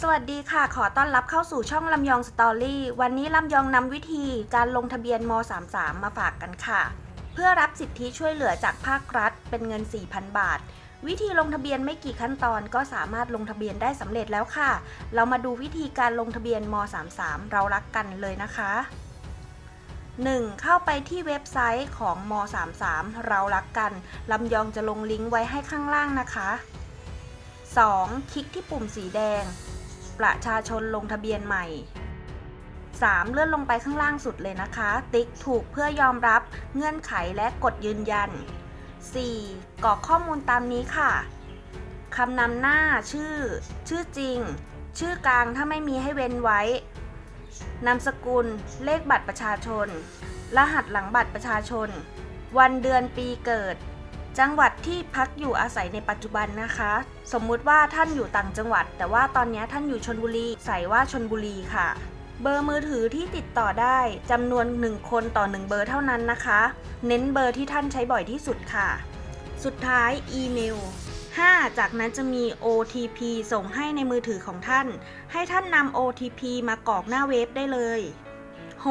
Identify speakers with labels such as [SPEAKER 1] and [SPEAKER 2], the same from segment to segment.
[SPEAKER 1] สวัสดีค่ะ ขอต้อนรับเข้าสู่ช่องลำยองสตอรี่ วันนี้ลำยองนำวิธีการลงทะเบียนม .33 มาฝากกันค่ะ เพื่อรับสิทธิช่วยเหลือจากภาครัฐ เป็นเงิน 4,000 บาท วิธีลงทะเบียนไม่กี่ขั้นตอนก็สามารถลงทะเบียนได้สำเร็จแล้วค่ะ เรามาดูวิธีการลงทะเบียนม .33 เรารักกันเลยนะคะ 1. เข้าไปที่เว็บไซต์ของม .33 เรารักกันลำยองจะลงลิงก์ไว้ให้ข้างล่างนะคะ 2. คลิกที่ปุ่มสีแดง ประชาชนลงทะเบียนใหม่ 3. เลื่อนลงไปข้างล่างสุดเลยนะคะ ติ๊กถูกเพื่อยอมรับเงื่อนไขและกดยืนยัน 4. กรอกข้อมูลตามนี้ค่ะคำนำหน้าชื่อ ชื่อจริง ชื่อกลางถ้าไม่มีให้เว้นไว้ นามสกุล เลขบัตรประชาชน รหัสหลังบัตรประชาชน วันเดือนปีเกิด จังหวัดที่พักอยู่อาศัยในปัจจุบันนะคะ สมมุติว่าท่านอยู่ต่างจังหวัด แต่ว่าตอนนี้ท่านอยู่ชนบุรี ใส่ว่าชนบุรีค่ะ เบอร์มือถือที่ติดต่อได้จำนวน 1 คนต่อ 1 เบอร์เท่านั้นนะคะ เน้นเบอร์ที่ท่านใช้บ่อยที่สุดค่ะ สุดท้ายอีเมล 5 จากนั้นจะมี OTP ส่งให้ในมือถือของท่าน ให้ท่านนำ OTP มากรอกหน้าเว็บได้เลย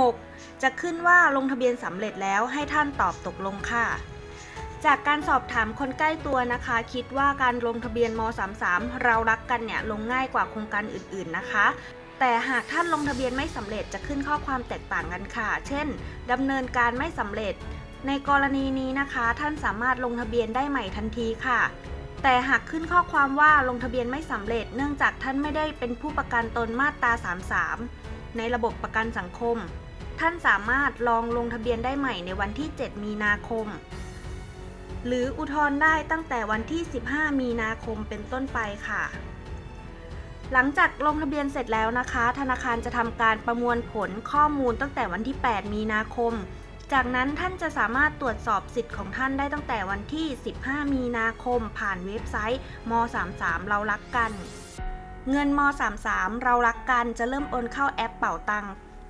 [SPEAKER 1] 6. จะขึ้นว่าลงทะเบียนสำเร็จแล้วให้ท่านตอบตกลงค่ะ จากการสอบถามคนใกล้ตัวนะคะ คิดว่าการลงทะเบียนม .33 เรารักกันเนี่ยลงง่ายกว่าโครงการอื่น ๆนะคะ แต่หากท่านลงทะเบียนไม่สำเร็จจะขึ้นข้อความแตกต่างกันค่ะ เช่นดำเนินการไม่สำเร็จ ในกรณีนี้นะคะ ท่านสามารถลงทะเบียนได้ใหม่ทันทีค่ะ แต่หากขึ้นข้อความว่าลงทะเบียนไม่สำเร็จ เนื่องจากท่านไม่ได้เป็นผู้ประกันตนมาตรา 33 ในระบบประกันสังคม ท่านสามารถลองลงทะเบียนได้ใหม่ในวันที่ 7 มีนาคม หรืออุทธรณ์ได้ตั้งแต่วันที่ 15 มีนาคมเป็นต้นไปค่ะ หลังจากลงทะเบียนเสร็จแล้วนะคะ ธนาคารจะทำการประมวลผลข้อมูลตั้งแต่วันที่ 8 มีนาคม จากนั้นท่านจะสามารถตรวจสอบสิทธิ์ของท่านได้ตั้งแต่วันที่ 15 มีนาคม ผ่านเว็บไซต์ม33เรารักกัน เงินม33เรารักกันจะเริ่มโอนเข้าแอปเป่าตัง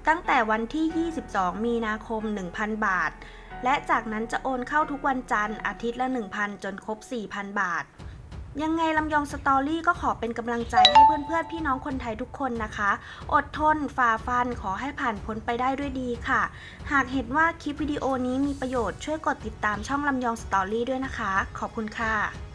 [SPEAKER 1] ตั้งแต่วันที่ 22 มีนาคม 1,000 บาท และจากนั้นจะโอนเข้าทุกวันจันทร์อาทิตย์ละ 1,000 จนครบ 4,000 บาท ยังไงลำยองสตอรี่ก็ขอเป็นกำลังใจให้เพื่อนๆ พี่น้องคนไทยทุกคนนะคะ อดทนฝ่าฟันขอให้ผ่านพ้นไปได้ด้วยดีค่ะ หากเห็นว่าคลิปวิดีโอนี้มีประโยชน์ช่วยกดติดตามช่องลำยองสตอรี่ด้วยนะคะ ขอบคุณค่ะ